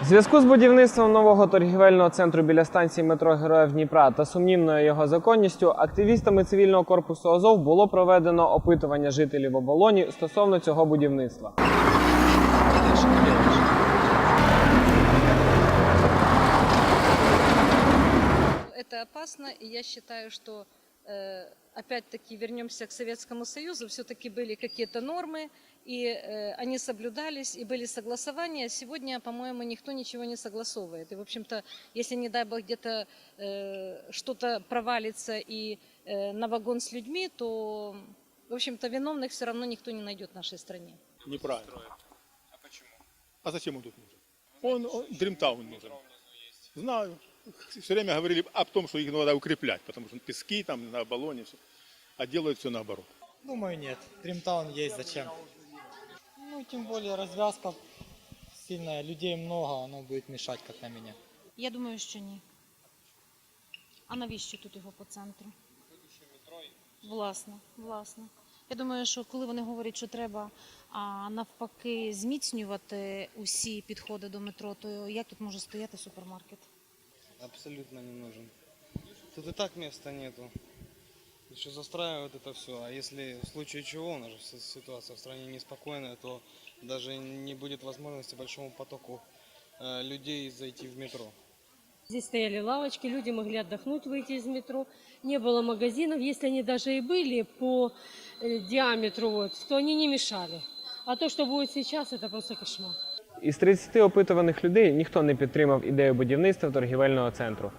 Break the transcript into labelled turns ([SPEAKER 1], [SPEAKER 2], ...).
[SPEAKER 1] В зв'язку з будівництвом нового торгівельного центру біля станції метро Героїв Дніпра та сумнівною його законністю, активістами цивільного корпусу Азов було проведено опитування жителів оболоні стосовно цього будівництва.
[SPEAKER 2] Это опасно, и я что э, опять-таки вернемся к Советскому Союзу. Все-таки были какие-то нормы, и э, они соблюдались, и были согласования. Сегодня, по-моему, никто ничего не согласовывает. И, в общем-то, если, не дай бог, где-то э, что-то провалится и э, на вагон с людьми, то, в общем-то, виновных все равно никто не найдет в нашей стране.
[SPEAKER 3] Неправильно. А почему? А зачем он тут нужен? Он, он Дримтаун нужен. Знаю. Все время говорили о том, что их надо укреплять, потому что пески там на баллоне, все. а делают все наоборот.
[SPEAKER 4] Думаю, нет. Дримтаун есть зачем. Ну, тем более развязка сильная, людей много, оно будет мешать, как на меня.
[SPEAKER 5] Я думаю, що ні. А навіщо тут його по центру? Власне, власне. Я думаю, що коли вони говорять, що треба а, навпаки зміцнювати усі підходи до метро, то як тут може стояти супермаркет?
[SPEAKER 6] Абсолютно не нужен. Тут и так места нету. Еще застраивают это все. А если в случае чего, у нас же си- ситуация в стране неспокойная, то даже не будет возможности большому потоку э, людей зайти в метро.
[SPEAKER 7] Здесь стояли лавочки, люди могли отдохнуть, выйти из метро. Не было магазинов. Если они даже и были по э, диаметру, вот, то они не мешали. А то, что будет сейчас, это просто кошмар.
[SPEAKER 1] Із 30 опитуваних людей ніхто не підтримав ідею будівництва торгівельного центру.